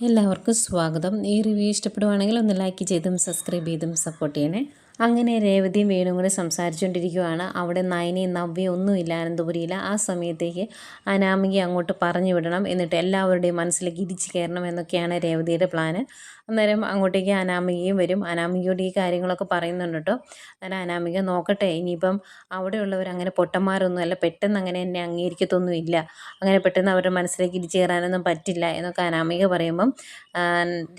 എല്ലാവർക്കും സ്വാഗതം. ഈ റിവ്യൂ ഇഷ്ടപ്പെടുവാണെങ്കിൽ ഒന്ന് ലൈക്ക് ചെയ്തും സബ്സ്ക്രൈബ് ചെയ്തും സപ്പോർട്ട് ചെയ്യണേ. അങ്ങനെ രേവതിയും വേണും കൂടെ സംസാരിച്ചുകൊണ്ടിരിക്കുകയാണ് അവിടെ നയനയും നവ്യം ഒന്നുമില്ല അനന്തപുരിയിൽ ആ സമയത്തേക്ക് അനാമികയെ അങ്ങോട്ട് പറഞ്ഞു വിടണം. എന്നിട്ട് എല്ലാവരുടെയും മനസ്സിലേക്ക് ഇരിച്ചു കയറണം എന്നൊക്കെയാണ് രേവതിയുടെ പ്ലാന് അന്നേരം അങ്ങോട്ടേക്ക് അനാമികയും വരും. അനാമികയോട് ഈ കാര്യങ്ങളൊക്കെ പറയുന്നുണ്ട് കേട്ടോ. അന്നേരം അനാമിക നോക്കട്ടെ ഇനിയിപ്പം അവിടെയുള്ളവർ അങ്ങനെ പൊട്ടന്മാരൊന്നും അല്ല പെട്ടെന്ന് അങ്ങനെ എന്നെ അംഗീകരിക്കത്തൊന്നുമില്ല. അങ്ങനെ പെട്ടെന്ന് അവരുടെ മനസ്സിലേക്ക് ഇടിച്ചു കയറാനൊന്നും പറ്റില്ല എന്നൊക്കെ അനാമിക പറയുമ്പം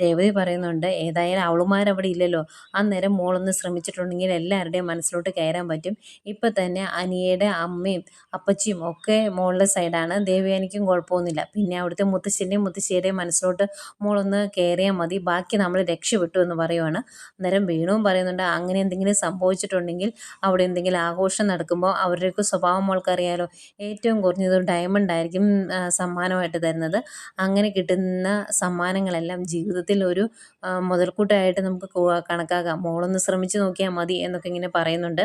രേവതി പറയുന്നുണ്ട് ഏതായാലും അവളുമാരവിടെ ഇല്ലല്ലോ. അന്നേരം മോളൊന്ന് ശ്രമിച്ചിട്ടുണ്ടെങ്കിൽ എല്ലാവരുടെയും മനസ്സിലോട്ട് കയറാൻ പറ്റും. ഇപ്പം തന്നെ അനിയയുടെ അമ്മയും അപ്പച്ചിയും ഒക്കെ മോളുടെ സൈഡാണ്. ദേവയാനിക്കും കുഴപ്പമൊന്നുമില്ല. പിന്നെ അവിടുത്തെ മുത്തശ്ശന്റെയും മുത്തശ്ശിയുടെയും മനസ്സിലോട്ട് മോളൊന്ന് കയറിയാൽ മതി. ബാക്കി നമ്മൾ രക്ഷപ്പെട്ടു എന്ന് പറയുവാണ്. അന്നേരം വേണുവും പറയുന്നുണ്ട് അങ്ങനെ എന്തെങ്കിലും സംഭവിച്ചിട്ടുണ്ടെങ്കിൽ അവിടെ എന്തെങ്കിലും ആഘോഷം നടക്കുമ്പോൾ അവരുടെയൊക്കെ സ്വഭാവം മോൾക്കറിയാലോ. ഏറ്റവും കുറഞ്ഞത് ഡയമണ്ട് ആയിരിക്കും സമ്മാനമായിട്ട് തരുന്നത്. അങ്ങനെ കിട്ടുന്ന സമ്മാനങ്ങളെല്ലാം ജീവിതത്തിൽ ഒരു മുതൽക്കൂട്ടായിട്ട് നമുക്ക് കണക്കാക്കാം. മോളൊന്ന് ശ്രമിച്ചു നോക്കിയാൽ മതി എന്നൊക്കെ ഇങ്ങനെ പറയുന്നുണ്ട്.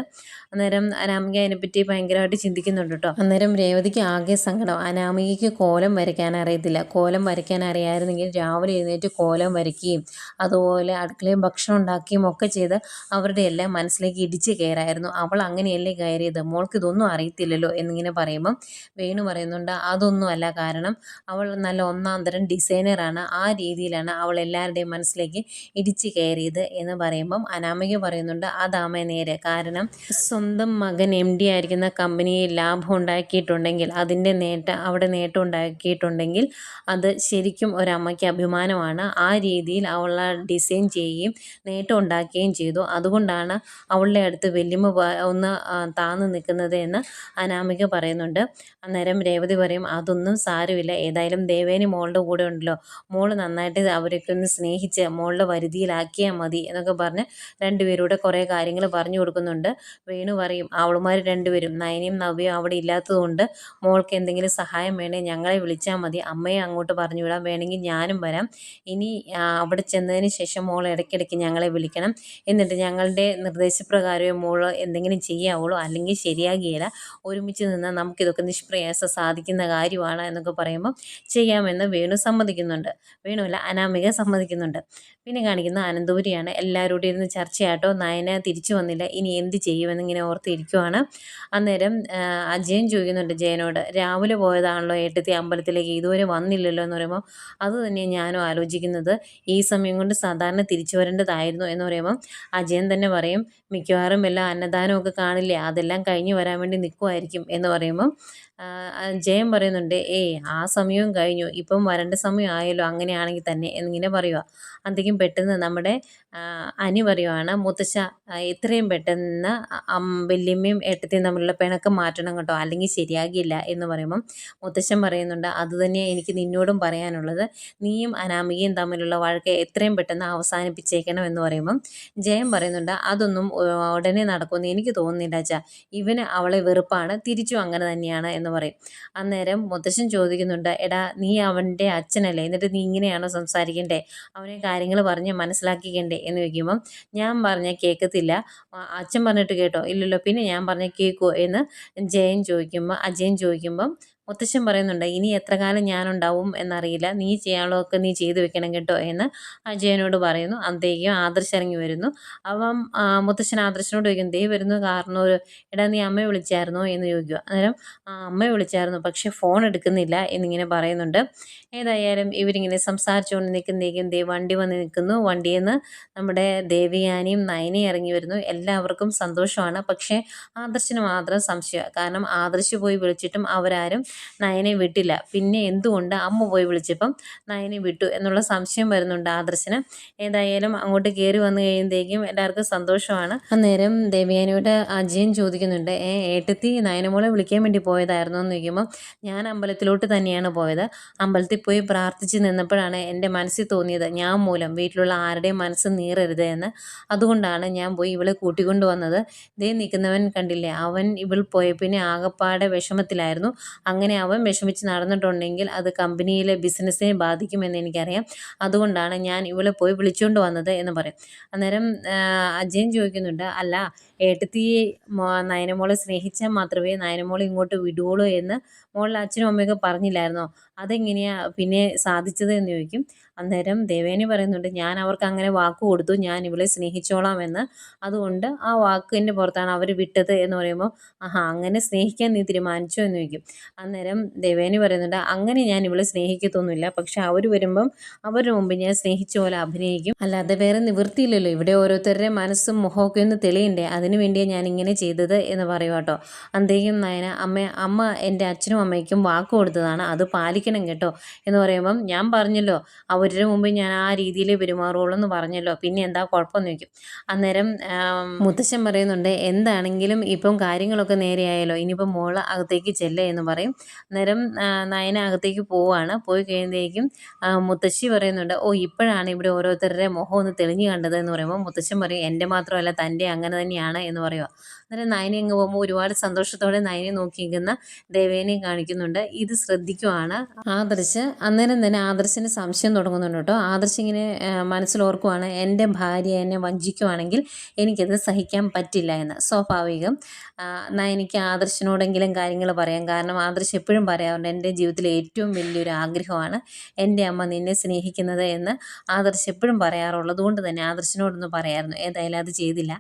അന്നേരം അനാമിക അതിനെപ്പറ്റി ഭയങ്കരമായിട്ട് ചിന്തിക്കുന്നുണ്ട് കേട്ടോ അന്നേരം രേവതിക്ക് ആകെ സങ്കടം. അനാമികയ്ക്ക് കോലം വരയ്ക്കാൻ അറിയത്തില്ല. കോലം വരയ്ക്കാൻ അറിയാമായിരുന്നെങ്കിൽ രാവിലെ എഴുന്നേറ്റ് കോലം വരയ്ക്കുകയും അതുപോലെ അടുക്കളയും ഭക്ഷണം ഉണ്ടാക്കുകയും ഒക്കെ ചെയ്ത് അവരുടെ എല്ലാം മനസ്സിലേക്ക് ഇടിച്ച് കയറായിരുന്നു. അവൾ അങ്ങനെയല്ലേ കയറിയത്? മോൾക്ക് ഇതൊന്നും അറിയത്തില്ലല്ലോ എന്നിങ്ങനെ പറയുമ്പം വേണു പറയുന്നുണ്ട് അതൊന്നുമല്ല കാരണം അവൾ നല്ല ഒന്നാം തരം ഡിസൈനറാണ് ആ രീതിയിലാണ് അവൾ എല്ലാവരുടെയും മനസ്സിലേക്ക് ഇടിച്ച് കയറിയത് എന്ന് പറയുമ്പം അനാമിക പറയുന്നുണ്ട് അതാമ നേരെ. കാരണം സ്വന്തം മകൻ എം ഡി ആയിരിക്കുന്ന കമ്പനിയിൽ ലാഭം ഉണ്ടാക്കിയിട്ടുണ്ടെങ്കിൽ അതിന്റെ നേട്ടം അവിടെ നേട്ടം ഉണ്ടാക്കിയിട്ടുണ്ടെങ്കിൽ അത് ശരിക്കും ഒരമ്മയ്ക്ക് അഭിമാനമാണ്. ആ രീതിയിൽ അവൾ ഡിസൈൻ ചെയ്യുകയും നേട്ടം ഉണ്ടാക്കുകയും ചെയ്തു. അതുകൊണ്ടാണ് അവളുടെ അടുത്ത് വല്യമ്മ ഒന്ന് താന്നു നിൽക്കുന്നത് എന്ന് അനാമിക പറയുന്നുണ്ട്. അന്നേരം രേവതി പറയും അതൊന്നും സാരമില്ല. ഏതായാലും ദേവേനി മോളുടെ കൂടെ ഉണ്ടല്ലോ. മോൾ നന്നായിട്ട് അവരൊക്കെ ഒന്ന് സ്നേഹിച്ച് മോളുടെ വരുതിയിലാക്കിയാൽ മതി എന്നൊക്കെ പറഞ്ഞ് രണ്ടുപേരൂടെ കുറേ കാര്യങ്ങൾ പറഞ്ഞു കൊടുക്കുന്നുണ്ട്. വേണു പറയും അവളുമാർ രണ്ടുപേരും നയനയും നവ്യയും അവിടെ ഇല്ലാത്തതുകൊണ്ട് മോൾക്ക് എന്തെങ്കിലും സഹായം വേണേൽ ഞങ്ങളെ വിളിച്ചാൽ മതി. അമ്മയെ അങ്ങോട്ട് പറഞ്ഞു വിടാം വേണമെങ്കിൽ ഞാനും വരാം. ഇനി അവിടെ ചെന്നതിന് ശേഷം മോൾ ഇടയ്ക്കിടയ്ക്ക് ഞങ്ങളെ വിളിക്കണം. എന്നിട്ട് ഞങ്ങളുടെ നിർദ്ദേശപ്രകാരമേ മോൾ എന്തെങ്കിലും ചെയ്യാവുള്ളൂ അല്ലെങ്കിൽ ശരിയാകിയില്ല ഒരുമിച്ച് നിന്നാൽ നമുക്കിതൊക്കെ നിഷ്പ്രയാസം സാധിക്കുന്ന കാര്യമാണ് എന്നൊക്കെ പറയുമ്പോൾ ചെയ്യാമെന്ന് വേണു സമ്മതിക്കുന്നുണ്ട്. വേണുവല്ല അനാമിക സമ്മതിക്കുന്നുണ്ട്. പിന്നെ കാണിക്കുന്ന അനന്തപുരിയാണ്. എല്ലാവരോടും ഇരുന്ന് ചർച്ചയാട്ടോ. നയന തിരിച്ചു വന്നില്ല. ഇനി എന്ത് ചെയ്യുമെന്നിങ്ങനെ ഓർത്തിരിക്കുവാണ്. അന്നേരം അജയൻ ചോദിക്കുന്നുണ്ട് ജയനോട് രാവിലെ പോയതാണല്ലോ ഏട്ടത്തി അമ്പലത്തിലേക്ക് ഇതുവരെ വന്നില്ലല്ലോ? എന്ന് പറയുമ്പോൾ അത് തന്നെയാണ് ഞാനും ആലോചിക്കുന്നത്. ഈ സമയം കൊണ്ട് സാധാരണ തിരിച്ചു വരേണ്ടതായിരുന്നു എന്ന് പറയുമ്പം അജയൻ തന്നെ പറയും മിക്കവാറും എല്ലാം അന്നദാനമൊക്കെ കാണില്ലേ അതെല്ലാം കഴിഞ്ഞു വരാൻ വേണ്ടി നിൽക്കുമായിരിക്കും എന്ന് പറയുമ്പം ജയൻ പറയുന്നുണ്ട് ഏയ് ആ സമയവും കഴിഞ്ഞു ഇപ്പം വരേണ്ട സമയം ആയല്ലോ അങ്ങനെയാണെങ്കിൽ തന്നെ എന്നിങ്ങനെ പറയുക അന്തേക്കും പെട്ടെന്ന് നമ്മുടെ അനി പറയുവാണ് മുത്തശ്ശ എത്രയും പെട്ടെന്ന് വല്യമ്മയും ഏട്ടത്തെയും തമ്മിലുള്ള പിണക്കം മാറ്റണം കേട്ടോ അല്ലെങ്കിൽ ശരിയാകില്ല എന്ന് പറയുമ്പം മുത്തശ്ശൻ പറയുന്നുണ്ട് അതുതന്നെ എനിക്ക് നിന്നോടും പറയാനുള്ളത് നീയും അനാമികയും തമ്മിലുള്ള വഴക്ക് എത്രയും പെട്ടെന്ന് അവസാനിപ്പിച്ചേക്കണം എന്ന് പറയുമ്പം ജയം പറയുന്നുണ്ട് അതൊന്നും ഉടനെ നടക്കുമെന്ന് എനിക്ക് തോന്നുന്നില്ല അച്ഛാ. ഇവന് അവളെ വെറുപ്പാണ് തിരിച്ചും അങ്ങനെ തന്നെയാണ് എന്ന് പറയും. അന്നേരം മുത്തശ്ശൻ ചോദിക്കുന്നുണ്ട് എടാ നീ അവന്റെ അച്ഛനല്ലേ? എന്നിട്ട് നീ ഇങ്ങനെയാണോ സംസാരിക്കണ്ടേ? അവനെ കാര്യങ്ങൾ പറഞ്ഞ് മനസ്സിലാക്കിക്കണ്ടേ? എന്ന് ചോദിക്കുമ്പം ഞാൻ പറഞ്ഞ കേൾക്കത്തില്ല അച്ഛൻ പറഞ്ഞിട്ട് കേട്ടോ. ഇല്ലല്ലോ പിന്നെ ഞാൻ പറഞ്ഞ കേൾക്കുമോ എന്ന് ജയൻ ചോദിക്കുമ്പോൾ അജയൻ ചോദിക്കുമ്പം മുത്തശ്ശൻ പറയുന്നുണ്ട് ഇനി എത്ര കാലം ഞാനുണ്ടാവും എന്നറിയില്ല. നീ ചെയ്യാനുള്ളതൊക്കെ നീ ചെയ്തു വെക്കണം കേട്ടോ എന്ന് അജയനോട് പറയുന്നു. അന്തേക്കും ആദർശ് ഇറങ്ങി വരുന്നു. അപ്പം മുത്തശ്ശൻ ആദർശനോട് ചോദിക്കും ദേ വരുന്നു കാരണം ഒരു എടാ നീ അമ്മയെ വിളിച്ചായിരുന്നോ? എന്ന് ചോദിക്കുക. അന്നേരം ആ അമ്മയെ വിളിച്ചായിരുന്നു പക്ഷെ ഫോൺ എടുക്കുന്നില്ല എന്നിങ്ങനെ പറയുന്നുണ്ട്. ഏതായാലും ഇവരിങ്ങനെ സംസാരിച്ചുകൊണ്ട് നിൽക്കുന്നേക്കും ദേ വണ്ടി വന്ന് നിൽക്കുന്നു. വണ്ടിയിൽ നിന്ന് നമ്മുടെ ദേവിയാനിയും നയനയും ഇറങ്ങി വരുന്നു. എല്ലാവർക്കും സന്തോഷമാണ്. പക്ഷേ ആദർശന് മാത്രം സംശയമാണ് കാരണം ആദർശ് പോയി വിളിച്ചിട്ടും അവരാരും നയനെ വിട്ടില്ല. പിന്നെ എന്തുകൊണ്ട് അമ്മ പോയി വിളിച്ചപ്പം നയനെ വിട്ടു എന്നുള്ള സംശയം വരുന്നുണ്ട് ആദർശന്. ഏതായാലും അങ്ങോട്ട് കയറി വന്നു കഴിയുമ്പോഴേക്കും എല്ലാവർക്കും സന്തോഷമാണ്. അന്നേരം ദേവയാനിയോട് അജയൻ ചോദിക്കുന്നുണ്ട് ഏ ഏട്ടത്തി നയനമോളെ വിളിക്കാൻ വേണ്ടി പോയതായിരുന്നു? എന്ന് ചോദിക്കുമ്പോൾ ഞാൻ അമ്പലത്തിലോട്ട് തന്നെയാണ് പോയത്. അമ്പലത്തിൽ പോയി പ്രാർത്ഥിച്ച് നിന്നപ്പോഴാണ് എന്റെ മനസ്സിൽ തോന്നിയത് ഞാൻ മൂലം വീട്ടിലുള്ള ആരുടെയും മനസ്സ് നീറരുത് എന്ന്. അതുകൊണ്ടാണ് ഞാൻ പോയി ഇവളെ കൂട്ടിക്കൊണ്ടു വന്നത്. ദേ നിൽക്കുന്നവൻ കണ്ടില്ലേ അവൻ ഇവൾ പോയ പിന്നെ ആകപ്പാടെ വിഷമത്തിലായിരുന്നു. അങ്ങനെ അവൻ വിഷമിച്ച് നടന്നിട്ടുണ്ടെങ്കിൽ അത് കമ്പനിയിലെ ബിസിനസ്സിനെ ബാധിക്കുമെന്ന് എനിക്കറിയാം. അതുകൊണ്ടാണ് ഞാൻ ഇവളെ പോയി വിളിച്ചുകൊണ്ട് വന്നത് എന്ന് പറയും. അന്നേരം അജയൻ ചോദിക്കുന്നുണ്ട് അല്ല ഏട്ടത്തി നയനമോളെ സ്നേഹിച്ചാൽ മാത്രമേ നയനമോളെ ഇങ്ങോട്ട് വിടുകയുള്ളൂ എന്ന് മോളിൽ അച്ഛനും അമ്മയൊക്കെ പറഞ്ഞില്ലായിരുന്നോ? അതെങ്ങനെയാണ് പിന്നെ സാധിച്ചത് എന്ന് ചോദിക്കും. അന്നേരം ദേവേനി പറയുന്നുണ്ട് ഞാൻ അവർക്ക് അങ്ങനെ വാക്ക് കൊടുത്തു. ഞാൻ ഇവളെ സ്നേഹിച്ചോളാം എന്ന്. അതുകൊണ്ട് ആ വാക്കിന്റെ പുറത്താണ് അവർ വിട്ടത് എന്ന് പറയുമ്പോൾ ആഹാ അങ്ങനെ സ്നേഹിക്കാൻ നീ തീരുമാനിച്ചോ? എന്ന് ചോദിക്കും. അന്നേരം ദേവേനി പറയുന്നുണ്ട് അങ്ങനെ ഞാൻ ഇവളെ സ്നേഹിക്കത്തൊന്നുമില്ല. പക്ഷെ അവർ വരുമ്പം അവരുടെ മുമ്പ് ഞാൻ സ്നേഹിച്ച പോലെ അഭിനയിക്കും. അല്ലാതെ വേറെ നിവൃത്തിയില്ലല്ലോ. ഇവിടെ ഓരോരുത്തരുടെ മനസ്സും മുഖമൊക്കെ ഒന്ന് തെളിയണ്ടേ? അതിനു വേണ്ടിയാണ് ഞാൻ ഇങ്ങനെ ചെയ്തത് എന്ന് പറയും കേട്ടോ അന്തേക്കും നയന അമ്മ അമ്മ എന്റെ അച്ഛനും അമ്മയ്ക്കും വാക്ക് കൊടുത്തതാണ്. അത് പാലിക്കണം കേട്ടോ എന്ന് പറയുമ്പം ഞാൻ പറഞ്ഞല്ലോ അവരുടെ മുമ്പ് ഞാൻ ആ രീതിയിൽ പെരുമാറുള്ളൂ എന്ന് പറഞ്ഞല്ലോ. പിന്നെ എന്താ കുഴപ്പമെന്ന് ചോദിക്കും. അന്നേരം മുത്തശ്ശൻ പറയുന്നുണ്ട് എന്താണെങ്കിലും ഇപ്പം കാര്യങ്ങളൊക്കെ നേരെയായല്ലോ. ഇനിയിപ്പം മോൾ അകത്തേക്ക് ചെല്ലുക എന്ന് പറയും. അന്നേരം നയന അകത്തേക്ക് പോവാണ്. പോയി കഴിയുമ്പോഴേക്കും മുത്തശ്ശി പറയുന്നുണ്ട് ഓ ഇപ്പോഴാണ് ഇവിടെ ഓരോരുത്തരുടെ മുഖം ഒന്ന് തെളിഞ്ഞു കണ്ടത് എന്ന് പറയുമ്പോൾ മുത്തശ്ശൻ പറയും എന്റെ മാത്രമല്ല തന്റെ അങ്ങനെ തന്നെയാണ്. എന്ന് പറയുക. അന്നേരം നയനെ അങ്ങ് പോകുമ്പോൾ ഒരുപാട് സന്തോഷത്തോടെ നയനെ നോക്കി നിൽക്കുന്ന ദേവേനെ കാണിക്കുന്നുണ്ട്. ഇത് ശ്രദ്ധിക്കുവാണ്. ആദർശ് അന്നേരം തന്നെ ആദർശിന് സംശയം തുടങ്ങുന്നുണ്ട് കേട്ടോ. ആദർശ് ഇങ്ങനെ മനസ്സിലോർക്കുവാണ് എന്റെ ഭാര്യ എന്നെ വഞ്ചിക്കുവാണെങ്കിൽ എനിക്കത് സഹിക്കാൻ പറ്റില്ല എന്ന്. സ്വാഭാവികം. നയനിക്ക് ആദർശിനോടെങ്കിലും കാര്യങ്ങൾ പറയാം. കാരണം ആദർശ് എപ്പോഴും പറയാറുണ്ട് എന്റെ ജീവിതത്തിലെ ഏറ്റവും വലിയൊരു ആഗ്രഹമാണ് എന്റെ അമ്മ നിന്നെ സ്നേഹിക്കുന്നത് എന്ന് ആദർശ് എപ്പോഴും പറയാറുള്ളത് കൊണ്ട് തന്നെ ആദർശിനോടൊന്ന് പറയായിരുന്നു. ഏതായാലും അത് ചെയ്തില്ല.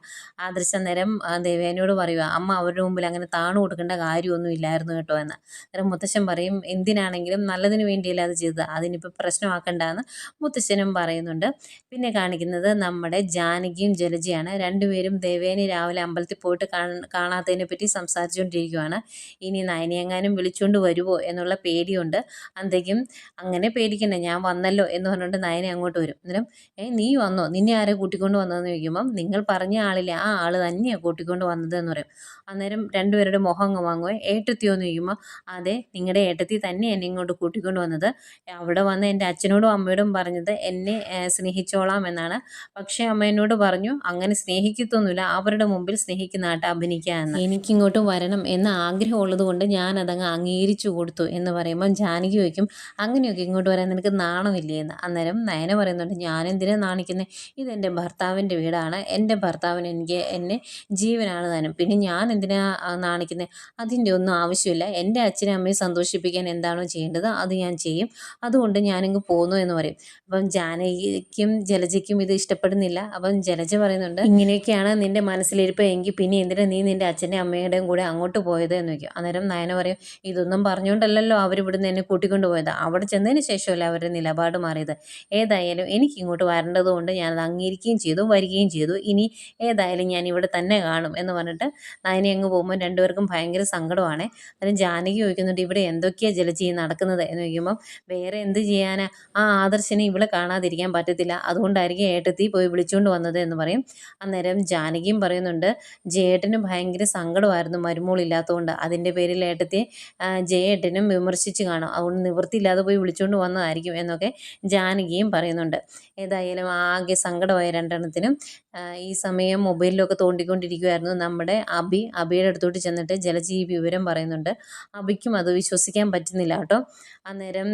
ആദർശ നേരം ദേവേനോട് പറയുക അമ്മ അവരുടെ മുമ്പിൽ അങ്ങനെ താണു കൊടുക്കേണ്ട കാര്യമൊന്നും ഇല്ലായിരുന്നു കേട്ടോ എന്ന്. അന്നേരം മുത്തശ്ശൻ പറയും എന്തിനാണെങ്കിലും നല്ലതിന് വേണ്ടിയല്ല അത് ചെയ്തത്? അതിനിപ്പോൾ പ്രശ്നമാക്കണ്ടെന്ന് മുത്തശ്ശനും പറയുന്നുണ്ട്. പിന്നെ കാണിക്കുന്നത് നമ്മുടെ ജാനകിയും ജലജയാണ്. രണ്ടുപേരും ദേവേനി രാവിലെ അമ്പലത്തിൽ പോയിട്ട് കാണ- കാണാത്തതിനെ പറ്റി സംസാരിച്ചുകൊണ്ടിരിക്കുകയാണ് ഇനി നയനിയെങ്ങാനും വിളിച്ചുകൊണ്ട് വരുമോ എന്നുള്ള പേടിയുണ്ട്. അന്തേക്കും അങ്ങനെ പേടിക്കണ്ട ഞാൻ വന്നല്ലോ എന്ന് പറഞ്ഞുകൊണ്ട് നയനെ അങ്ങോട്ട് വരും. അന്നേരം ഏ നീ വന്നോ? നിന്നെ ആരെ കൂട്ടിക്കൊണ്ട് വന്നതെന്ന് ചോദിക്കുമ്പം നിങ്ങൾ പറഞ്ഞ ആളില്ലേ? ആ ആൾ തന്നെയാണ് കൂട്ടിക്കൊണ്ട് വന്നത്. എന്ന് പറയും. അന്നേരം രണ്ടുപേരുടെ മുഖം അങ്ങ് വാങ്ങുമോ ഏട്ടത്തിയോ എന്ന് ചോദിക്കുമ്പോൾ അതെ നിങ്ങളുടെ ഏട്ടത്തി തന്നെ എന്നെ ഇങ്ങോട്ട് കൂട്ടിക്കൊണ്ട് വന്നത്. അവിടെ വന്ന് എന്റെ അച്ഛനോടും അമ്മയോടും പറഞ്ഞത് എന്നെ സ്നേഹിച്ചോളാം എന്നാണ്. പക്ഷേ അമ്മ എന്നോട് പറഞ്ഞു അങ്ങനെ സ്നേഹിക്കത്തൊന്നുമില്ല. അവരുടെ മുമ്പിൽ സ്നേഹിക്കുന്നതായിട്ട് അഭിനയിക്കുക എന്ന്. എനിക്കിങ്ങോട്ട് വരണം എന്ന ആഗ്രഹമുള്ളത് കൊണ്ട് ഞാൻ അതങ്ങ് അംഗീകരിച്ചു കൊടുത്തു എന്ന് പറയുമ്പം ജാനകി ചോദിക്കും അങ്ങനെയൊക്കെ ഇങ്ങോട്ട് വരാൻ നിനക്ക് നാണമില്ലേ എന്ന്? അന്നേരം നയന പറയുന്നുണ്ട് ഞാൻ എന്തിനാ നാണിക്കുന്നത് ഇതെന്റെ ഭർത്താവിന്റെ വീടാണ്. എന്റെ ഭർത്താവിന് എനിക്ക് എന്നെ ജീവനാണ് താനും പിന്നെ ഞാൻ എന്തിനാ നാണിക്കുന്നത് അതിന്റെ ഒന്നും ആവശ്യമില്ല. എന്റെ അച്ഛനും അമ്മയും സന്തോഷിപ്പിക്കാൻ എന്താണോ ചെയ്യേണ്ടത് അത് ഞാൻ ചെയ്യും. അതുകൊണ്ട് ഞാനിങ്ങ് പോന്നു എന്ന് പറയും. അപ്പം ജാനകിക്കും ജലജയ്ക്കും ഇത് ഇഷ്ടപ്പെടുന്നില്ല. അപ്പം ജലജ പറയുന്നുണ്ട് ഇങ്ങനെയൊക്കെയാണ് നിന്റെ മനസ്സിലിരിപ്പ് എങ്കിൽ പിന്നെ എന്തിനാ നീ നിന്റെ അച്ഛന്റെ അമ്മയുടെയും കൂടെ അങ്ങോട്ട് പോയത്? എന്ന് വയ്ക്കും അന്നേരം നയന പറയും ഇതൊന്നും പറഞ്ഞുകൊണ്ടല്ലല്ലോ അവർ ഇവിടുന്ന് എന്നെ കൂട്ടിക്കൊണ്ട് പോയത്. അവിടെ ചെന്നതിന് ശേഷമല്ല അവരുടെ നിലപാട് മാറിയത്. ഏതായാലും എനിക്ക് ഇങ്ങോട്ട് വരേണ്ടതുകൊണ്ട് ഞാനത് അംഗീകരിക്കുകയും ചെയ്തു വരികയും ചെയ്തു. ഇനി ഏതായാലും ഞാൻ ഇവിടെ തന്നെ കാണും എന്ന് പറഞ്ഞിട്ട് നയനി അങ്ങ് പോകുമ്പോൾ രണ്ടുപേർക്കും ഭയങ്കര സങ്കടമാണ്. അതിന് ജാനകി ചോദിക്കുന്നുണ്ട് ഇവിടെ എന്തൊക്കെയാണ് ജലജി നടക്കുന്നത്? എന്ന് ചോദിക്കുമ്പം വേറെ എന്ത് ചെയ്യാനാ? ആ ആദർശനെ ഇവിടെ കാണാതിരിക്കാൻ പറ്റത്തില്ല. അതുകൊണ്ടായിരിക്കും ഏട്ടത്തി പോയി വിളിച്ചുകൊണ്ട് വന്നത് എന്ന് പറയും. അന്നേരം ജാനകിയും പറയുന്നുണ്ട് ജയേട്ടന് ഭയങ്കര സങ്കടമായിരുന്നു മരുമോളില്ലാത്തതുകൊണ്ട് അതിന്റെ പേരിൽ ഏട്ടത്തി ജയേട്ടനും വിമർശിച്ച് കാണും. അതുകൊണ്ട് നിവൃത്തിയില്ലാതെ പോയി വിളിച്ചുകൊണ്ട് വന്നതായിരിക്കും എന്നൊക്കെ ജാനകിയും പറയുന്നുണ്ട്. ഏതായാലും ആകെ സങ്കടമായ രണ്ടെണ്ണത്തിനും ഈ സമയം മൊബൈലിലൊക്കെ തോണ്ടിക്കൊണ്ടിരിക്കുമായിരുന്നു നമ്മുടെ അബി അബിയുടെ അടുത്തോട്ട് ചെന്നിട്ട് ജലജീവി വിവരം പറയുന്നുണ്ട്. അബിക്കും അത് വിശ്വസിക്കാൻ പറ്റുന്നില്ല കേട്ടോ. അന്നേരം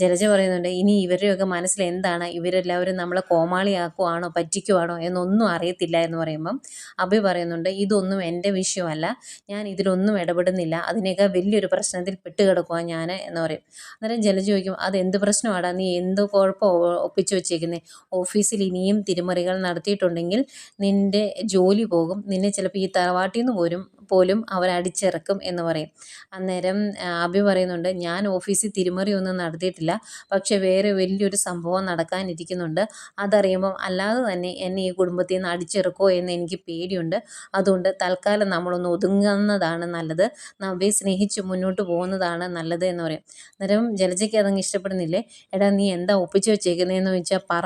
ജലജ പറയുന്നുണ്ട് ഇനി ഇവരുടെയൊക്കെ മനസ്സിൽ എന്താണ്? ഇവരെല്ലാവരും നമ്മളെ കോമാളിയാക്കുവാണോ പറ്റിക്കുവാണോ എന്നൊന്നും അറിയത്തില്ല എന്ന് പറയുമ്പം അഭി പറയുന്നുണ്ട് ഇതൊന്നും എന്റെ വിഷയമല്ല. ഞാൻ ഇതിലൊന്നും ഇടപെടുന്നില്ല. അതിനേക്കാൾ വലിയൊരു പ്രശ്നത്തിൽ പെട്ടുകിടക്കുക ഞാൻ എന്ന് പറയും. അന്നേരം ജലജ ചോദിക്കും അത് എന്ത് പ്രശ്നമാടാ? നീ എന്ത് കുഴപ്പം ഒപ്പിച്ചു വെച്ചേക്കുന്നത് ഓഫീസിൽ ഇനിയും തിരിമറികൾ നടത്തിയിട്ടുണ്ടെങ്കിൽ നിന്റെ ജോലി പോകും. നിന്നെ ചിലപ്പോൾ ഈ തറവാട്ടിൽ നിന്ന് പോരും. പോലും അവർ അടിച്ചിറക്കും എന്ന് പറയും. അന്നേരം അബി പറയുന്നുണ്ട് ഞാൻ ഓഫീസിൽ തിരിമറി ഒന്നും നടത്തിയിട്ടില്ല. പക്ഷേ വേറെ വലിയൊരു സംഭവം നടക്കാനിരിക്കുന്നുണ്ട്. അതറിയുമ്പം അല്ലാതെ തന്നെ എന്നെ ഈ കുടുംബത്തിൽ നിന്ന് അടിച്ചിറക്കുമോ എന്ന് എനിക്ക് പേടിയുണ്ട്. അതുകൊണ്ട് തൽക്കാലം നമ്മളൊന്ന് ഒതുങ്ങുന്നതാണ് നല്ലത്. നവ്യെ സ്നേഹിച്ച് മുന്നോട്ട് പോകുന്നതാണ് നല്ലത് എന്ന് പറയും. അന്നേരം ജലജയ്ക്ക് അതങ്ങ് ഇഷ്ടപ്പെടുന്നില്ലേ? എടാ നീ എന്താ ഒപ്പിച്ച് വെച്ചേക്കുന്നതെന്ന് ചോദിച്ചാൽ പറ.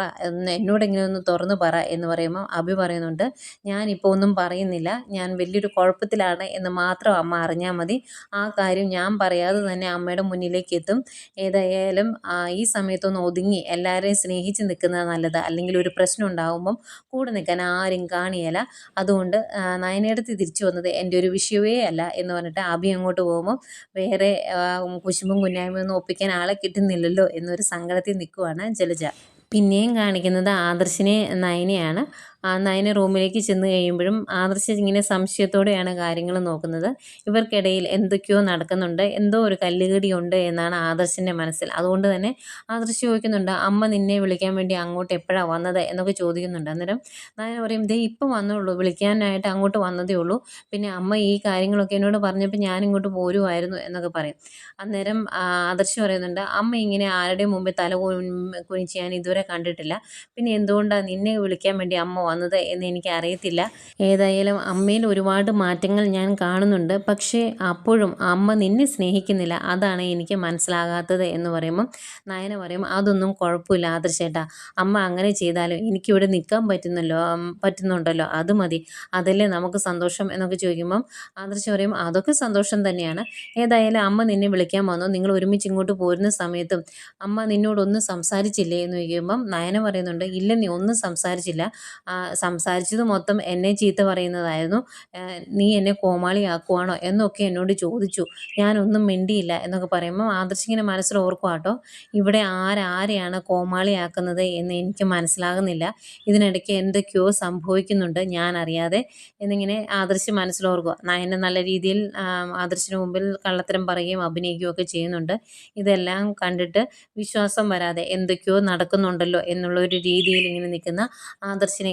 എന്നോട് എന്നോടെങ്കിലും ഒന്ന് തുറന്ന് പറ എന്ന് പറയുമ്പോൾ അഭി പറയുന്നുണ്ട് ഞാനിപ്പോൾ ഒന്നും പറയുന്നില്ല. ഞാൻ വലിയൊരു കുഴപ്പത്തിലാണ് എന്ന് മാത്രം അമ്മ അറിഞ്ഞാൽ മതി. ആ കാര്യം ഞാൻ പറയാതെ തന്നെ അമ്മയുടെ മുന്നിലേക്ക് എത്തും ഏതായാലും ഈ സമയത്തൊന്ന് ഒതുങ്ങി എല്ലാവരെയും സ്നേഹിച്ച് നിൽക്കുന്നത് നല്ലത്. അല്ലെങ്കിൽ ഒരു പ്രശ്നം ഉണ്ടാകുമ്പം കൂടെ നിൽക്കാൻ ആരും കാണിയല്ല അതുകൊണ്ട് നയനേടത്ത് തിരിച്ചു വന്നത് എന്റെ ഒരു വിഷയമേ അല്ല എന്ന് പറഞ്ഞിട്ട് അഭി അങ്ങോട്ട് പോകുമ്പോൾ വേറെ കുശുമ്പും കുന്നായ്മയും ഒന്നും ഒപ്പിക്കാൻ ആളെ കിട്ടുന്നില്ലല്ലോ എന്നൊരു സങ്കടത്തിൽ നിൽക്കുവാണ് ജലജ. പിന്നെയും കാണിക്കുന്നത് ആദർശിനെ നയനെയാണ്. നയന റൂമിലേക്ക് ചെന്ന് കഴിയുമ്പോഴും ആദർശ ഇങ്ങനെ സംശയത്തോടെയാണ് കാര്യങ്ങൾ നോക്കുന്നത്. ഇവർക്കിടയിൽ എന്തൊക്കെയോ നടക്കുന്നുണ്ട്. എന്തോ ഒരു കല്ലുകടി ഉണ്ട് എന്നാണ് ആദർശിന്റെ മനസ്സിൽ. അതുകൊണ്ട് തന്നെ ആദർശ് ചോദിക്കുന്നുണ്ട് അമ്മ നിന്നെ വിളിക്കാൻ വേണ്ടി അങ്ങോട്ട് എപ്പോഴാണ് വന്നത്? എന്നൊക്കെ ചോദിക്കുന്നുണ്ട്. അന്നേരം നയന പറയും ദേ ഇപ്പം വന്നുള്ളൂ വിളിക്കാനായിട്ട് അങ്ങോട്ട് വന്നതേ ഉള്ളൂ. പിന്നെ അമ്മ ഈ കാര്യങ്ങളൊക്കെ എന്നോട് പറഞ്ഞപ്പോൾ ഞാൻ ഇങ്ങോട്ട് പോരുമായിരുന്നു എന്നൊക്കെ പറയും. അന്നേരം ആദർശ പറയുന്നുണ്ട് അമ്മ ഇങ്ങനെ ആരുടെയും മുമ്പിൽ തല കുനി- കുനിച്ച് ഞാൻ ഇതുവരെ കണ്ടിട്ടില്ല. പിന്നെ എന്തുകൊണ്ടാണ് നിന്നെ വിളിക്കാൻ വേണ്ടി അമ്മ വന്നത് എന്ന് എനിക്ക് അറിയത്തില്ല ഏതായാലും അമ്മയിൽ ഒരുപാട് മാറ്റങ്ങൾ ഞാൻ കാണുന്നുണ്ട്. പക്ഷേ അപ്പോഴും അമ്മ നിന്നെ സ്നേഹിക്കുന്നില്ല. അതാണ് എനിക്ക് മനസ്സിലാകാത്തത് എന്ന് പറയുമ്പം നയന പറയും അതൊന്നും കുഴപ്പമില്ല ആദർശേട്ടാ അമ്മ അങ്ങനെ ചെയ്താലും എനിക്കിവിടെ നിൽക്കാൻ പറ്റുന്നല്ലോ പറ്റുന്നുണ്ടല്ലോ. അത് മതി. അതല്ലേ നമുക്ക് സന്തോഷം? എന്നൊക്കെ ചോദിക്കുമ്പം ആദർശ് പറയും അതൊക്കെ സന്തോഷം തന്നെയാണ്. ഏതായാലും അമ്മ നിന്നെ വിളിക്കാൻ വന്നു. നിങ്ങൾ ഒരുമിച്ച് ഇങ്ങോട്ട് പോരുന്ന സമയത്തും അമ്മ നിന്നോടൊന്നും സംസാരിച്ചില്ലേ? എന്ന് ചോദിക്കുമ്പം നയന പറയുന്നുണ്ട് ഇല്ല നീ ഒന്നും സംസാരിച്ചില്ല. ആ, സംസാരിച്ചത് മൊത്തം എന്നെ ചീത്ത പറയുന്നതായിരുന്നു. നീ എന്നെ കോമാളിയാക്കുവാണോ എന്നൊക്കെ എന്നോട് ചോദിച്ചു. ഞാനൊന്നും മിണ്ടിയില്ല എന്നൊക്കെ പറയുമ്പോൾ ആദർശിങ്ങനെ മനസ്സിൽ ഓർക്കുവാട്ടോ ഇവിടെ ആരാരെയാണ് കോമാളിയാക്കുന്നത് എന്ന് എനിക്ക് മനസ്സിലാകുന്നില്ല. ഇതിനിടയ്ക്ക് എന്തൊക്കെയോ സംഭവിക്കുന്നുണ്ട് ഞാൻ അറിയാതെ എന്നിങ്ങനെ ആദർശ് മനസ്സിലോർക്കുക നയനെ നല്ല രീതിയിൽ ആദർശിന് മുമ്പിൽ കള്ളത്തരം പറയുകയും അഭിനയിക്കുകയും ഒക്കെ ചെയ്യുന്നുണ്ട്. ഇതെല്ലാം കണ്ടിട്ട് വിശ്വാസം വരാതെ എന്തൊക്കെയോ നടക്കുന്നുണ്ടല്ലോ എന്നുള്ള ഒരു രീതിയിൽ ഇങ്ങനെ നിൽക്കുന്ന ആദർശിനെ